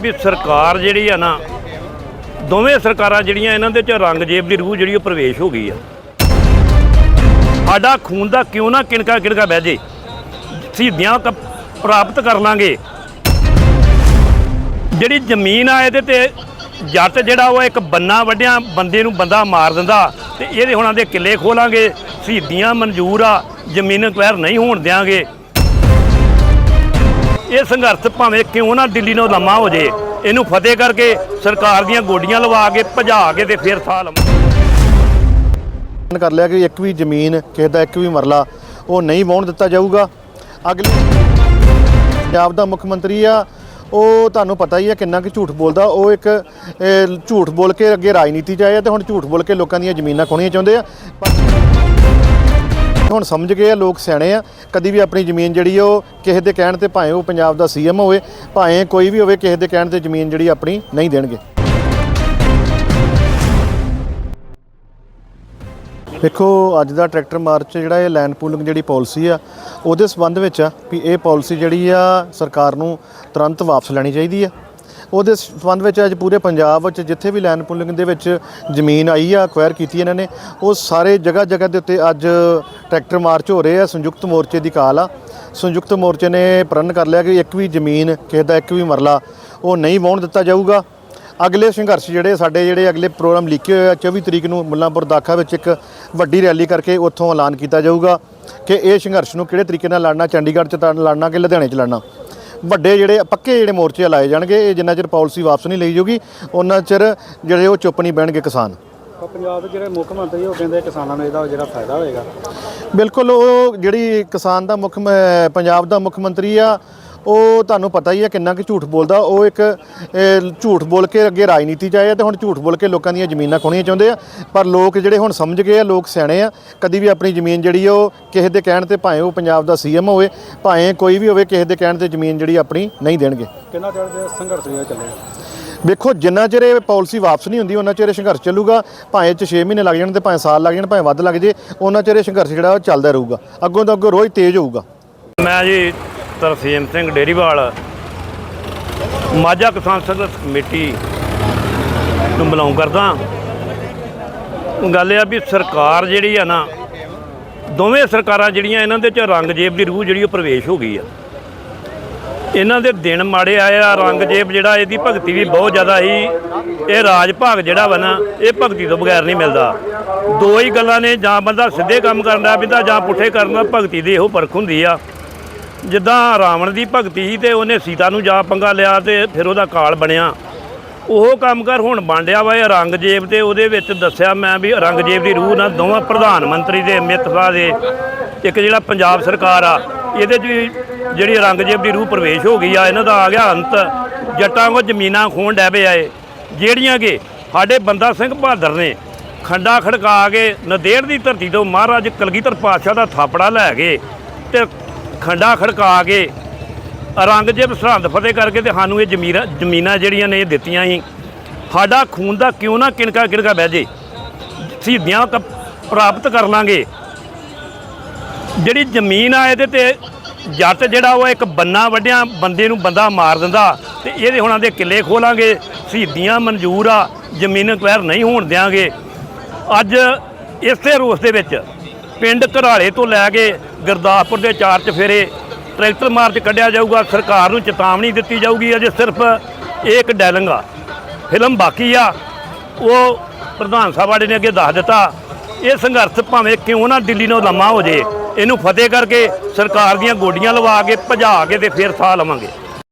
ਵੀ ਸਰਕਾਰ ਜਿਹੜੀ ਆ ਨਾ, ਦੋਵੇਂ ਸਰਕਾਰਾਂ ਜਿਹੜੀਆਂ ਇਹਨਾਂ ਦੇ ਚ ਰੰਗਜੇਬ ਦੀ ਰੂਹ ਜਿਹੜੀ ਉਹ ਪ੍ਰਵੇਸ਼ ਹੋ ਗਈ ਆ। ਸਾਡਾ ਖੂਨ ਦਾ ਕਿਉਂ ਨਾ ਕਿਣਕਾ ਕਿਣਕਾ ਬਹਿ ਜੇ। ਸ਼ਹੀਦੀਆਂ ਪ੍ਰਾਪਤ ਕਰ ਲਾਂਗੇ। ਜਿਹੜੀ ਜ਼ਮੀਨ ਆ ਇਹਦੇ ਤੇ ਜੱਟ ਜਿਹੜਾ ਉਹ ਇੱਕ ਬੰਨਾ ਵੱਡਿਆਂ ਬੰਦੇ ਨੂੰ ਬੰਦਾ ਮਾਰ ਦਿੰਦਾ ਤੇ ਇਹਦੇ ਹੁਣਾਂ ਦੇ ਕਿੱਲੇ ਖੋਲਾਂਗੇ। ਸ਼ਹੀਦੀਆਂ ਮਨਜ਼ੂਰ ਆ, ਜ਼ਮੀਨ ਅਕਵਾਇਰ ਨਹੀਂ ਹੋਣ ਦਿਆਂਗੇ। ਇਹ ਸੰਘਰਸ਼ ਭਾਵੇਂ ਕਿਉਂ ਨਾ ਦਿੱਲੀ ਨੂੰ ਲੰਮਾ ਹੋ ਜੇ ਇਹਨੂੰ ਫਤਿਹ ਕਰਕੇ ਸਰਕਾਰ ਦੀਆਂ ਗੋਡੀਆਂ ਲਵਾ ਕੇ ਭਜਾ ਕੇ ਤੇ ਫਿਰ ਸਾਹ ਲਵਾਂਗੇ। ਕਰ ਲਿਆ ਕਿ ਇੱਕ ਵੀ ਜ਼ਮੀਨ, ਕਿਸੇ ਦਾ ਇੱਕ ਵੀ ਮਰਲਾ, ਉਹ ਨਹੀਂ ਵਾਹੁਣ ਦਿੱਤਾ ਜਾਊਗਾ। ਅਗਲੇ ਪੰਜਾਬ ਦਾ ਮੁੱਖ ਮੰਤਰੀ ਆ, ਉਹ ਤੁਹਾਨੂੰ ਪਤਾ ਹੀ ਆ ਕਿੰਨਾ ਕਿ ਝੂਠ ਬੋਲਦਾ। ਉਹ ਇੱਕ ਝੂਠ ਬੋਲ ਕੇ ਅੱਗੇ ਰਾਜਨੀਤੀ 'ਚ ਆਏ ਆ ਤੇ ਹੁਣ ਝੂਠ ਬੋਲ ਕੇ ਲੋਕਾਂ ਦੀਆਂ ਜ਼ਮੀਨਾਂ ਖੋਣੀਆਂ ਚਾਹੁੰਦੇ ਆ। ਪਰ ਹੁਣ ਸਮਝ ਗਏ ਆ, ਲੋਕ ਸਿਆਣੇ ਆ, ਕਦੀ ਵੀ ਆਪਣੀ ਜ਼ਮੀਨ ਜਿਹੜੀ ਉਹ ਕਿਸੇ ਦੇ ਕਹਿਣ ਤੇ ਭਾਵੇਂ ਉਹ ਪੰਜਾਬ ਦਾ ਸੀਐਮ ਹੋਵੇ, ਭਾਵੇਂ ਕੋਈ ਵੀ ਹੋਵੇ, ਕਿਸੇ ਦੇ ਕਹਿਣ ਤੇ ਜ਼ਮੀਨ ਜਿਹੜੀ ਆਪਣੀ ਨਹੀਂ ਦੇਣਗੇ। ਦੇਖੋ ਅੱਜ ਦਾ ਟਰੈਕਟਰ ਮਾਰਚ ਜਿਹੜਾ ਇਹ ਲੈਂਡ ਪੂਲਿੰਗ ਜਿਹੜੀ ਪਾਲਿਸੀ ਆ, ਉਹਦੇ ਸਬੰਧ ਵਿੱਚ ਆ ਵੀ ਇਹ ਪਾਲਿਸੀ ਜਿਹੜੀ ਆ ਸਰਕਾਰ ਨੂੰ ਤੁਰੰਤ ਵਾਪਸ ਲੈਣੀ ਚਾਹੀਦੀ ਆ। ਉਹਦੇ ਸੰਬੰਧ ਵਿੱਚ ਅੱਜ ਪੂਰੇ ਪੰਜਾਬ ਵਿੱਚ ਜਿੱਥੇ ਵੀ ਲੈਂਡ ਪੁਲਿੰਗ ਦੇ ਵਿੱਚ ਜ਼ਮੀਨ ਆਈ ਆ ਅਕਵਾਇਰ ਕੀਤੀ ਇਹਨਾਂ ਨੇ, ਉਹ ਸਾਰੇ ਜਗ੍ਹਾ ਜਗ੍ਹਾ ਦੇ ਉੱਤੇ ਅੱਜ ਟਰੈਕਟਰ ਮਾਰਚ ਹੋ ਰਹੇ ਆ, ਸੰਯੁਕਤ ਮੋਰਚੇ ਦੀ ਕਾਲ ਆ। ਸੰਯੁਕਤ ਮੋਰਚੇ ਨੇ ਪ੍ਰਣ ਕਰ ਲਿਆ ਕਿ ਇੱਕ ਵੀ ਜ਼ਮੀਨ, ਕਿਸੇ ਦਾ ਇੱਕ ਵੀ ਮਰਲਾ ਉਹ ਨਹੀਂ ਵਾਹੁਣ ਦਿੱਤਾ ਜਾਊਗਾ। ਅਗਲੇ ਸੰਘਰਸ਼ ਜਿਹੜੇ ਸਾਡੇ ਜਿਹੜੇ ਅਗਲੇ ਪ੍ਰੋਗਰਾਮ ਲਿਖੇ ਹੋਏ ਆ 24 ਤਰੀਕ ਨੂੰ ਮੁੱਲਾਂਪੁਰ ਦਾਖਾ ਵਿੱਚ ਇੱਕ ਵੱਡੀ ਰੈਲੀ ਕਰਕੇ ਉੱਥੋਂ ਐਲਾਨ ਕੀਤਾ ਜਾਊਗਾ ਕਿ ਇਹ ਸੰਘਰਸ਼ ਨੂੰ ਕਿਹੜੇ ਤਰੀਕੇ ਨਾਲ ਲੜਨਾ, ਚੰਡੀਗੜ੍ਹ 'ਚ ਤਾਂ ਲੜਨਾ ਕਿ ਲੁਧਿਆਣੇ 'ਚ ਲੜਨਾ? ਵੱਡੇ ਜਿਹੜੇ ਪੱਕੇ ਜਿਹੜੇ ਮੋਰਚੇ ਲਾਏ ਜਾਣਗੇ ਇਹ ਜਿੰਨਾ ਚਿਰ ਪਾਲਿਸੀ ਵਾਪਸ ਨਹੀਂ ਲਈ ਜਾਊਗੀ ਉਹਨਾਂ ਚਿਰ ਜਿਹੜੇ ਉਹ ਚੁੱਪ ਨਹੀਂ ਬਹਿਣਗੇ ਕਿਸਾਨ। ਪੰਜਾਬ ਦੇ ਜਿਹੜੇ ਮੁੱਖ ਮੰਤਰੀ ਉਹ ਕਹਿੰਦੇ ਕਿਸਾਨਾਂ ਨੂੰ ਇਹਦਾ ਜਿਹੜਾ ਫਾਇਦਾ ਹੋਏਗਾ। ਬਿਲਕੁਲ ਉਹ ਜਿਹੜੀ ਕਿਸਾਨ ਦਾ ਮੁੱਖ ਪੰਜਾਬ ਦਾ ਮੁੱਖ ਮੰਤਰੀ ਆ ਉਹ ਤੁਹਾਨੂੰ ਪਤਾ ਹੀ ਹੈ ਕਿੰਨਾ ਕਿ ਝੂਠ ਬੋਲਦਾ। ਉਹ ਇੱਕ ਝੂਠ ਬੋਲ ਕੇ ਅੱਗੇ ਰਾਜਨੀਤੀ 'ਚ ਆਏ ਆ ਤੇ ਹੁਣ ਝੂਠ ਬੋਲ ਕੇ ਲੋਕਾਂ ਦੀਆਂ ਜ਼ਮੀਨਾਂ ਖੋਣੀਆਂ ਚਾਹੁੰਦੇ ਆ। ਪਰ ਲੋਕ ਜਿਹੜੇ ਹੁਣ ਸਮਝ ਗਏ ਆ ਲੋਕ ਸਿਆਣੇ ਆ ਕਦੀ ਵੀ ਆਪਣੀ ਜ਼ਮੀਨ ਜਿਹੜੀ ਉਹ ਕਿਸੇ ਦੇ ਕਹਿਣ ਤੇ ਭਾਵੇਂ ਉਹ ਪੰਜਾਬ ਦਾ ਸੀਐਮ ਹੋਵੇ ਭਾਵੇਂ ਕੋਈ ਵੀ ਹੋਵੇ ਕਿਸੇ ਦੇ ਕਹਿਣ ਤੇ ਜ਼ਮੀਨ ਜਿਹੜੀ ਆਪਣੀ ਨਹੀਂ ਦੇਣਗੇ। ਕਿੰਨਾ ਚਿਰ ਦੇ ਸੰਘਰਸ਼ ਜਿਹੜਾ ਚੱਲੇਗਾ ਵੇਖੋ ਜਿੰਨਾ ਚਿਰ ਇਹ ਪਾਲਿਸੀ ਵਾਪਸ ਨਹੀਂ ਹੁੰਦੀ ਉਹਨਾਂ ਚਿਰ ਇਹ ਸੰਘਰਸ਼ ਚੱਲੂਗਾ। ਭਾਵੇਂ 'ਚ 6 ਮਹੀਨੇ ਲੱਗ ਜਾਣ ਤੇ ਭਾਵੇਂ ਸਾਲ ਲੱਗ ਜਾਣ ਭਾਵੇਂ ਵੱਧ ਲੱਗ ਜੇ ਉਹਨਾਂ ਚਿਰ ਇਹ ਸੰਘਰਸ਼ ਜਿਹੜਾ ਉਹ ਚੱਲਦਾ ਰਹੂਗਾ। ਅੱਗੋਂ ਤੋਂ ਅੱਗੋਂ ਰੋਜ਼ ਤੇਜ਼ ਹੋਊਗਾ। ਮੈਂ ਜੀ ਤਰਸੀਮ ਸਿੰਘ ਡੇਰੀਵਾਲ, ਮਾਝਾ ਕਿਸਾਨ ਸੰਘਰਸ਼ ਕਮੇਟੀ ਨੂੰ ਬਿਲੋਂਗ ਕਰਦਾ ਗੱਲ ਇਹ ਆ ਵੀ ਸਰਕਾਰ ਜਿਹੜੀ ਆ ਨਾ, ਦੋਵੇਂ ਸਰਕਾਰਾਂ ਜਿਹੜੀਆਂ ਇਹਨਾਂ ਦੇ ਚ ਰੰਗਜੇਬ ਦੀ ਰੂਹ ਜਿਹੜੀ ਉਹ ਪ੍ਰਵੇਸ਼ ਹੋ ਗਈ ਆ। ਇਹਨਾਂ ਦੇ ਦਿਨ ਮਾੜੇ ਆਏ ਆ ਰੰਗਜੇਬ ਜਿਹੜਾ ਇਹਦੀ ਭਗਤੀ ਵੀ ਬਹੁਤ ਜ਼ਿਆਦਾ ਸੀ। ਇਹ ਰਾਜ ਭਾਗ ਜਿਹੜਾ ਵਾ ਨਾ, ਇਹ ਭਗਤੀ ਤੋਂ ਬਗੈਰ ਨਹੀਂ ਮਿਲਦਾ। ਦੋ ਹੀ ਗੱਲਾਂ ਨੇ, ਜਾਂ ਬੰਦਾ ਸਿੱਧੇ ਕੰਮ ਕਰਨ ਪੈਂਦਾ ਜਾਂ ਪੁੱਠੇ ਕਰਨ ਦਾ ਭਗਤੀ ਦੀ ਇਹੋ ਪਰਖ ਹੁੰਦੀ ਆ। ਜਿੱਦਾਂ ਰਾਵਣ ਦੀ ਭਗਤੀ ਸੀ ਤੇ ਉਹਨੇ ਸੀਤਾ ਨੂੰ ਜਾ ਪੰਗਾ ਲਿਆ ਤੇ ਫਿਰ ਉਹਦਾ ਕਾਲ ਬਣਿਆ। ਉਹ ਕੰਮ ਕਰ ਹੁਣ ਬਾਂਡਿਆ ਵਾ ਇਹ ਰੰਗਜੇਬ ਤੇ ਉਹਦੇ ਵਿੱਚ ਦੱਸਿਆ ਮੈਂ ਵੀ ਔਰੰਗਜ਼ੇਬ ਦੀ ਰੂਹ ਨਾਲ ਦੋਵਾਂ ਪ੍ਰਧਾਨ ਮੰਤਰੀ ਦੇ ਮਿੱਤਵਾ ਦੇ ਇੱਕ ਜਿਹੜਾ ਪੰਜਾਬ ਸਰਕਾਰ ਆ, ਇਹਦੇ 'ਚ ਵੀ ਜਿਹੜੀ ਔਰੰਗਜ਼ੇਬ ਦੀ ਰੂਹ ਪ੍ਰਵੇਸ਼ ਹੋ ਗਈ ਆ, ਇਹਨਾਂ ਦਾ ਆ ਗਿਆ ਅੰਤ। ਜੱਟਾਂ ਕੋ ਜ਼ਮੀਨਾਂ ਖੋਣ ਡੈ ਪਏ ਆਏ ਜਿਹੜੀਆਂ ਕਿ ਸਾਡੇ ਬੰਦਾ ਸਿੰਘ ਬਹਾਦਰ ਨੇ ਖੰਡਾ ਖੜਕਾ ਕੇ ਨਦੇੜ ਦੀ ਧਰਤੀ ਤੋਂ ਮਹਾਰਾਜ ਕਲਗੀਧਰ ਪਾਤਸ਼ਾਹ ਦਾ ਥਾਪੜਾ ਲੈ ਕੇ ਤੇ ਖੰਡਾ ਖੜਕਾ ਕੇ ਰੰਗਜੇਬ ਸਰਹੰਦ ਫਤਿਹ ਕਰਕੇ ਤੇ ਸਾਨੂੰ ਇਹ ਜ਼ਮੀਰਾਂ ਜ਼ਮੀਨਾਂ ਜਿਹੜੀਆਂ ਨੇ ਇਹ ਦਿੱਤੀਆਂ ਸੀ। ਸਾਡਾ ਖੂਨ ਦਾ ਕਿਉਂ ਨਾ ਕਿਣਕਾ ਕਿਣਕਾ ਬਹਿ ਜੇ। ਸ਼ਹੀਦੀਆਂ ਪ੍ਰਾਪਤ ਕਰ ਲਾਂਗੇ। ਜਿਹੜੀ ਜ਼ਮੀਨ ਆ ਇਹਦੇ ਤੇ ਜੱਟ ਜਿਹੜਾ ਉਹ ਇੱਕ ਬੰਨਾ ਵੱਡਿਆਂ ਬੰਦੇ ਨੂੰ ਬੰਦਾ ਮਾਰ ਦਿੰਦਾ ਤੇ ਇਹਦੇ ਹੁਣਾਂ ਦੇ ਕਿੱਲੇ ਖੋਲਾਂਗੇ। ਸ਼ਹੀਦੀਆਂ ਮਨਜ਼ੂਰ ਆ, ਜ਼ਮੀਨ ਅਕਵਾਇਰ ਨਹੀਂ ਹੋਣ ਦਿਆਂਗੇ। ਅੱਜ ਇਸੇ ਰੋਸ ਦੇ ਵਿੱਚ ਪਿੰਡ ਘਰਾਲੇ ਤੋਂ ਲੈ ਕੇ ਗੁਰਦਾਸਪੁਰ ਦੇ ਚਾਰ ਚਫੇਰੇ ਟਰੈਕਟਰ ਮਾਰਚ ਕੱਢਿਆ ਜਾਊਗਾ, ਸਰਕਾਰ ਨੂੰ ਚੇਤਾਵਨੀ ਦਿੱਤੀ ਜਾਊਗੀ, ਅਜੇ ਸਿਰਫ ਇਹ ਇੱਕ ਡੈਲਿੰਗ ਆ। ਫਿਲਮ ਬਾਕੀ ਆ, ਉਹ ਪ੍ਰਧਾਨ ਸਾਹਿਬ ਵਾਲੇ ਨੇ ਅੱਗੇ ਦੱਸ ਦਿੱਤਾ, ਇਹ ਸੰਘਰਸ਼ ਭਾਵੇਂ ਕਿਉਂ ਨਾ ਦਿੱਲੀ ਨੂੰ ਲੰਮਾ ਹੋ ਜੇ ਇਹਨੂੰ ਫਤਿਹ ਕਰਕੇ ਸਰਕਾਰ ਦੀਆਂ ਗੋਡੀਆਂ ਲਵਾ ਕੇ ਭਜਾ ਕੇ ਤੇ ਫਿਰ ਸਾਹ ਲਵਾਂਗੇ।